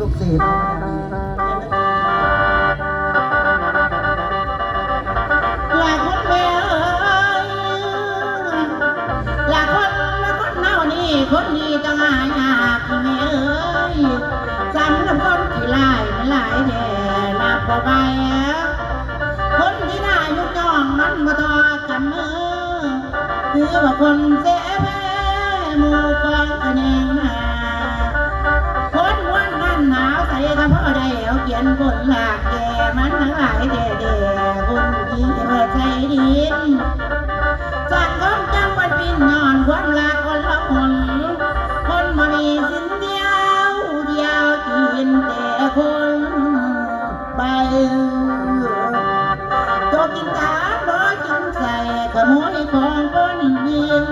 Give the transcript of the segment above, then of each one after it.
ลูกศิษย์หลายคนแม่เอ้ยหลายคนละคนเน่านี่คนนี้จะหายากแม่เอ้ยสำหรับคนที่ลายมันหลายแด่นับบ่ไปคนที่น่ายุกย่องมันมาทอกันมือคือว่าคนเสียแม่หมู่กองคะแนนมาาวใส่ทำพ่อได้เอาเขียนบนหลากแก่มันทั้งหลายแด่แด่คนที่เปิดใจดินสัตว์ของจังวัดปินนอนความรักคนละคนคนมามีสินเดียวเดียวกินแต่คนไปตัวกินตาบ่กินใส่ขโมยของคนยิง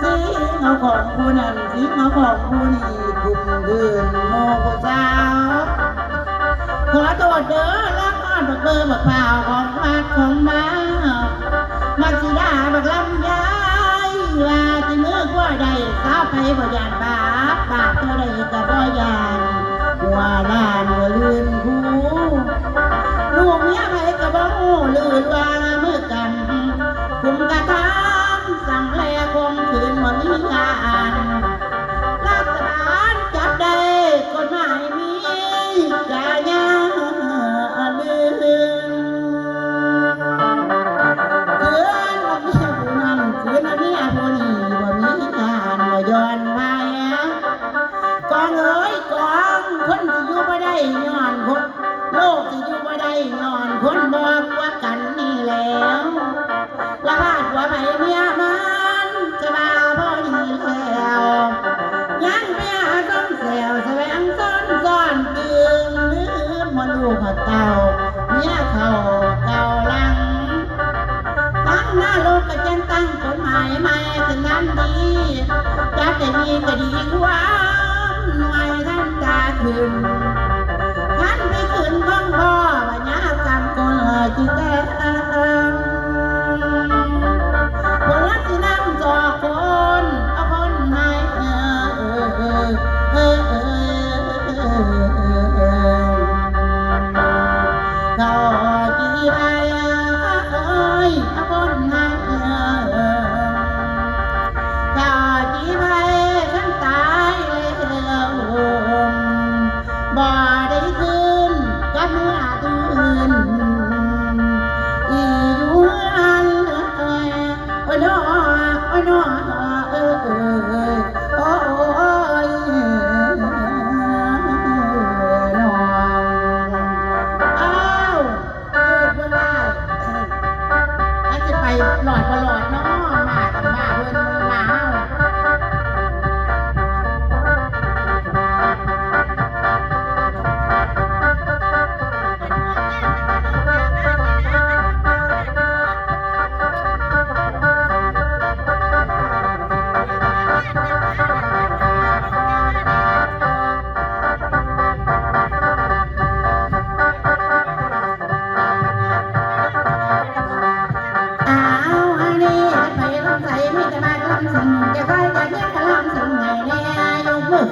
สีเงาของผู้นั้นสีเงาของผู้นี้ กลุ่มเดินโมผู้สาวขอโทษเด้อละครบักเบอร์บักเปล่าของมาของมามักสิดาบักลำยายว่าที่มือกว่าใดสาวไปบ่ยานบาปบาปตัวใดก็บ่ยานหัวลานหัวลืนหูลูกเมียไปก็บ่ฮู้ลืนว่าเมื่อกันคุมกระทำสั่งแลคงคืน กองคนที่อยู่บ่ได้ย้อนคนโลกที่อยู่บ่ได้ย้อนคนบอกว่ากันนี่แล้วละบาดว่าไปเมียมันจะมาบ่ดีแล้วยังเมียต้องแซวแสวงซ้อนซ้อนตึงลืมมันลูกเต่าเมียเขาเก่าลังตั้งหน้าโลกก็จังตั้งกฎหมายใหม่ถึงนั้นดีจับได้มีก็ดีความหน่วยท่ คืนท่านไม่คืนบ้องพ่อบัญญากรรมคนจิต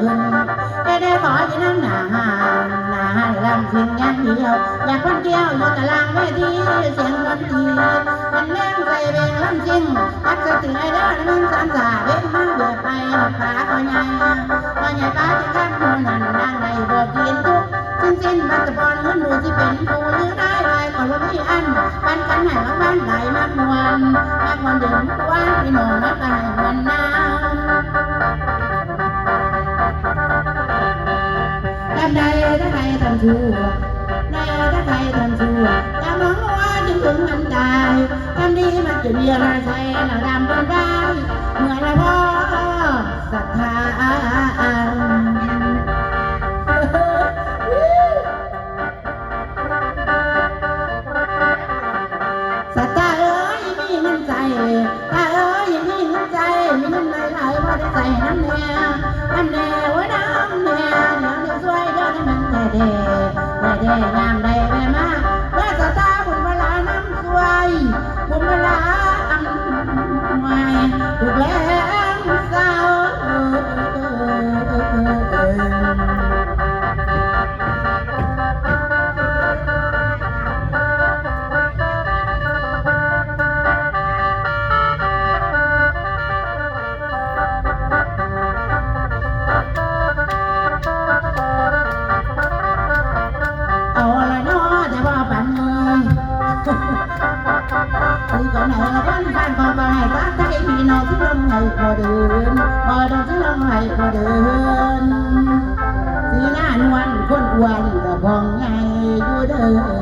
ขึ้นจะได้ขอที่นั่งหนาหานหนาหานลำสิงอย่างเดียวอยากคนเกี่ยวอยู่ตารางเวทีเสียงดนตรีมันแรงใส่เบงลำสิงพัดสติไอเด้อหนึ่งสามสาเบ็ดมาเบื่อไปหดขาก็ใหญ่ก็ใหญ่ป้าที่ข้างหูนั่นดังในบ่กินทุกสิ้นสิ้นบัตรบอลเงินดูที่เป็นผู้หรือได้ไรก่อนว่ามีอันปันกันให้รางวัลไหลมากมวน ถ้าใครทำชั่วใดถ้าใครทำชั่วอย่ามองว่าจึงถึงมันตายทำดีมันจะมีอะไรใช้เราดำบนได้เมื่อเรพ่อศรัทธาสัตว์ตาเอ้ยมีเงินใจตาเอ้ยมีเงินใจมีเงินไหลไหลพอได้ใส่น้ำแน่น้ำแน่ว่าน้ องที่ลำให้พอเดินพอดอกที่ลำให้พอเดินสีหน้านวลคนอ้วนกับพองใหญ่อยู่เด้อ